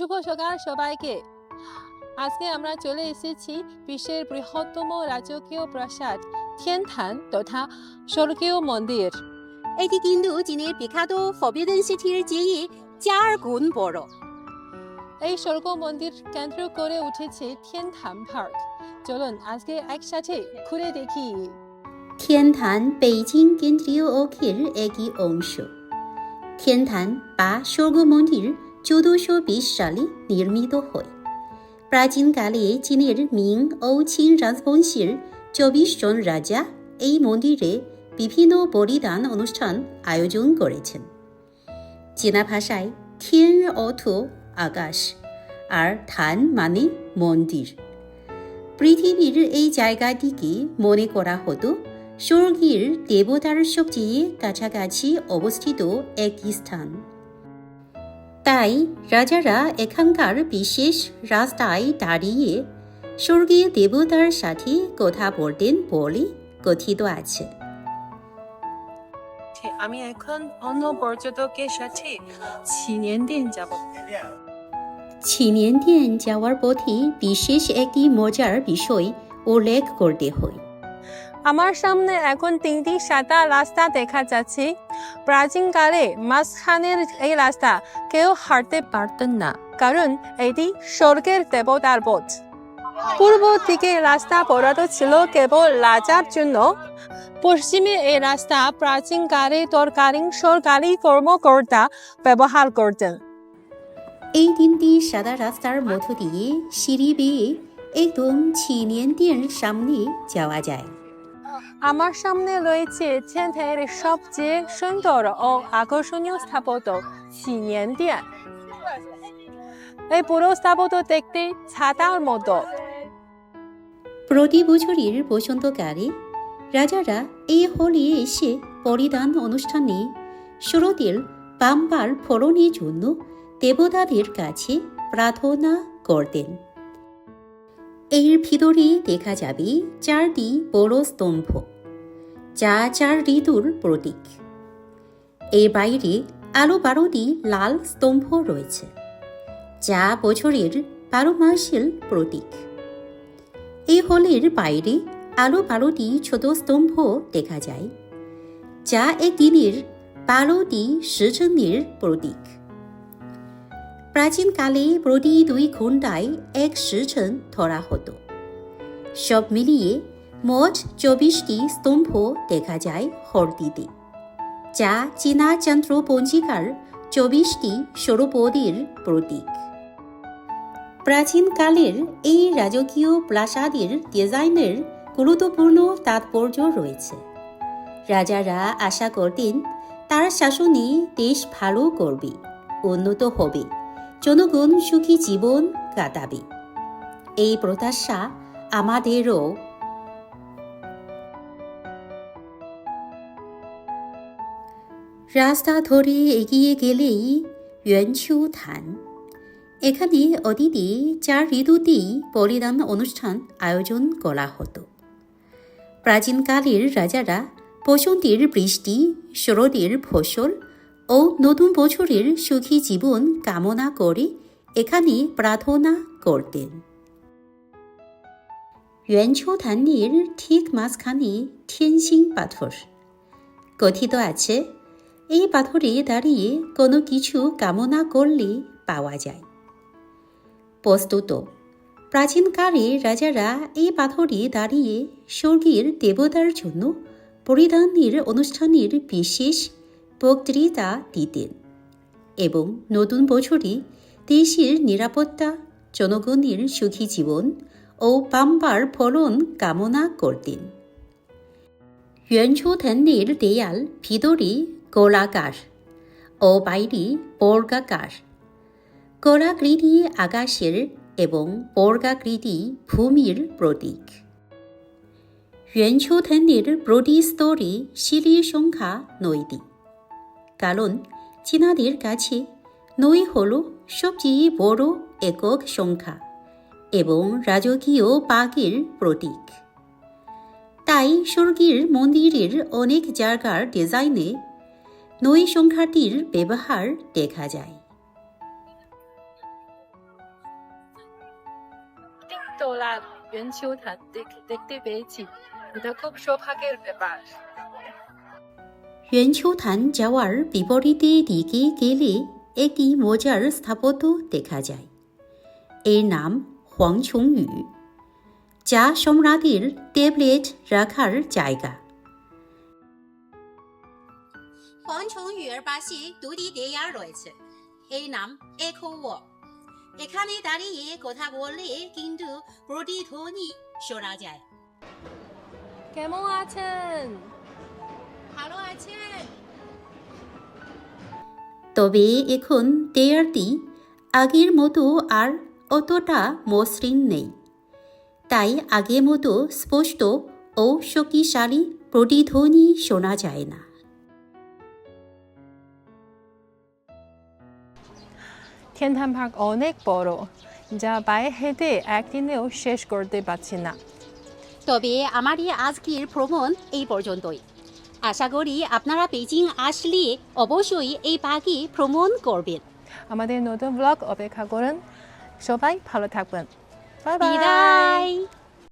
শুভ সকাল সবাইকে। আজকে আমরা চলে এসেছি বিশ্বের বৃহত্তম রাজকীয় প্রাসাদ, থিয়েনথান তথা স্বর্গীয় মন্দির। এটি কিন্তু চীনের বিখ্যাত ফবিডেন সিটির চেয়ে চার গুণ বড়। এই স্বর্গ মন্দির কেন্দ্র করে উঠেছে থিয়েনথান পার্ক চলুন আজকে একসাথে ঘুরে দেখি। থিয়েনথান বেইজিং কেন্দ্রীয় অখির একই অংশ। থিয়েনথান বা স্বর্গ মন্দির চৌদ্দশো বিশ সালে নির্মিত হয়। প্রাচীনকালে চীনের মিং ও চীন রাজবংশীর চব্বিশ জন রাজা এই মন্দিরে বিভিন্ন বলিদান অনুষ্ঠান আয়োজন করেছেন। চীনা ভাষায় থিয়েন অর্থ আকাশ, আর থান মানে মন্দির। পৃথিবীর এই জায়গাটিকে মনে করা হতো স্বর্গীর দেবতার সবচেয়ে কাছাকাছি অবস্থিত এক স্থান। তাই রাজারা এখানকার বিশেষ রাস্তায় দাঁড়িয়ে স্বর্গীয় দেবতার সাথে কথা বলতেন বলে কথিত আছে। আমি এখন অন্য পর্যটকের সাথে ছিনিয়েন যাব। ছিনিয়েন্দিয়েন যাওয়ার পথে বিশেষ একটি মজার বিষয় উল্লেখ করতে হয়। আমার সামনে এখন তিনটি সাদা রাস্তা দেখা যাচ্ছে। প্রাচীনকালে মাঝখানের এই রাস্তা কেউ হাঁটতে পারতেন না, কারণ এটি স্বর্গের দেবতার পথ। পূর্ব দিকে রাস্তা বরাদ্দ ছিল কেবল রাজার জন্য। পশ্চিমে এই রাস্তা প্রাচীনকালে তরকারি সরকারি কর্মকর্তা ব্যবহার করতেন। এই তিনটি সাদা রাস্তার মধ্য দিয়ে সিঁড়ি বেয়ে একদম ছিনিয়েন্দিয়েন সামনে যাওয়া যায়। আমার সামনে রয়েছে চেন্থের সবচেয়ে সুন্দর ও আকর্ষণীয় স্থাপত্য ছিনিয়েন্দিয়ান এই পুরো স্থাপত্য দেখতে ছাতার মতো। প্রতি বছরের বসন্তকালে রাজারা এই হলে এসে পরিধান অনুষ্ঠানে শুরুতের পাম্বার ফলনের জন্য দেবতাদের কাছে প্রার্থনা করতেন। এর ভিতরে দেখা যাবে চারটি বড় স্তম্ভ, যা চার ঋতুর প্রতীক। এর বাইরে আলো বারোটি লাল স্তম্ভ রয়েছে, যা বছরের বারো মাসের প্রতীক। এই হলের বাইরে আলো বারোটি ছোট স্তম্ভ দেখা যায়, যা একদিনের বারোটি সৃজনের প্রতীক। প্রাচীনকালে প্রতি দুই ঘন্টায় এক সৃজন ধরা হতো। সব মিলিয়ে মোট চব্বিশটি স্তম্ভ দেখা যায় হরদিতে। যা চীনা চন্দ্র পঞ্জিকার চব্বিশটি সৌরপদের প্রতীক। প্রাচীনকালের এই রাজকীয় প্রাসাদের ডিজাইনের গুরুত্বপূর্ণ তাৎপর্য রয়েছে। রাজারা আশা করতেন তার শাসনে দেশ ভালো করবে, উন্নত হবে। জনগণ সুখী জীবন কাটাবে এই প্রত্যাশা আমাদেরও রাস্তা ধরে এগিয়ে গেলেই yuanqiu ধান এখানে অতীতে চার ঋতুতেই বলিদান অনুষ্ঠান আয়োজন করা হতো। প্রাচীনকালের রাজারা বসন্তের বৃষ্টি, শরতের ফসল ও নতুন বছরের সুখী জীবন কামনা করে এখানে প্রার্থনা করতেন। ধানের ঠিক মাঝখানে টিয়েনসিং পাথর। কথিত আছে, এই পাথরে দাঁড়িয়ে কোনো কিছু কামনা করলে পাওয়া যায়। বস্তুত প্রাচীনকালে রাজারা এই পাথরে দাঁড়িয়ে স্বর্গীর দেবতার জন্য পরিধানের অনুষ্ঠানের বিশেষ বক্তৃতা দিতেন এবং নতুন বছরে দেশের নিরাপত্তা, জনগণের সুখী জীবন ও পাম্বার ফলন কামনা করতেন। yuanqiu দেয়াল ভিতরে গোলাকার ও বাইরে বর্গাকার। গোলাকৃতি আকাশের এবং বর্গাকৃতি ভূমির প্রতীক। yuanqiu প্রতি স্তরে সিঁড়ির সংখ্যা নয়টি কারণ চীনাদের কাছে নই হল সবচেয়ে বড় একক সংখ্যা এবং রাজকীয় পাখির প্রতীক। তাই স্বর্গীর মন্দিরের অনেক জায়গার ডিজাইনে নই সংখ্যাটির ব্যবহার দেখা যায়। দেখতে পেয়েছি এটা খুব সৌভাগ্যের ব্যাপার। রেঞ্ঝৌথান যাওয়ার বিপরীতে দিকে গেলে একটি মজার স্থাপত্য দেখা যায়। এর নাম হোয়াংছুংয়ু। যা সম্রাটের ট্যাবলেট রাখার জায়গা। হোয়াংছুংয়ুর পাশে দুটি দেয়ার রয়েছে। এর নাম একো এখানে দাঁড়িয়ে কথা বললে কিন্তু প্রতিধ্বনি শোনা যায়। কেমন আছেন? ভালো আছেন? তবে এখন দেয়ালটি আগের মতো আর অতটা মসৃণ নেই। তাই আগের মতো স্পষ্ট ও শক্তিশালী প্রতিধ্বনি শোনা যায় না। খিয়ানথান পার্ক অনেক বড় যা পায়ে হেঁটে একদিনেও শেষ করতে পারছি না। তবে আমারই আজকের ভ্রমণ এই পর্যন্তই। আশা করি আপনারা বেজিং আসলে অবশ্যই এই পাখি ভ্রমণ করবেন। আমাদের নতুন ব্লগ অপেক্ষা করুন। সবাই ভালো থাকবেন। বাই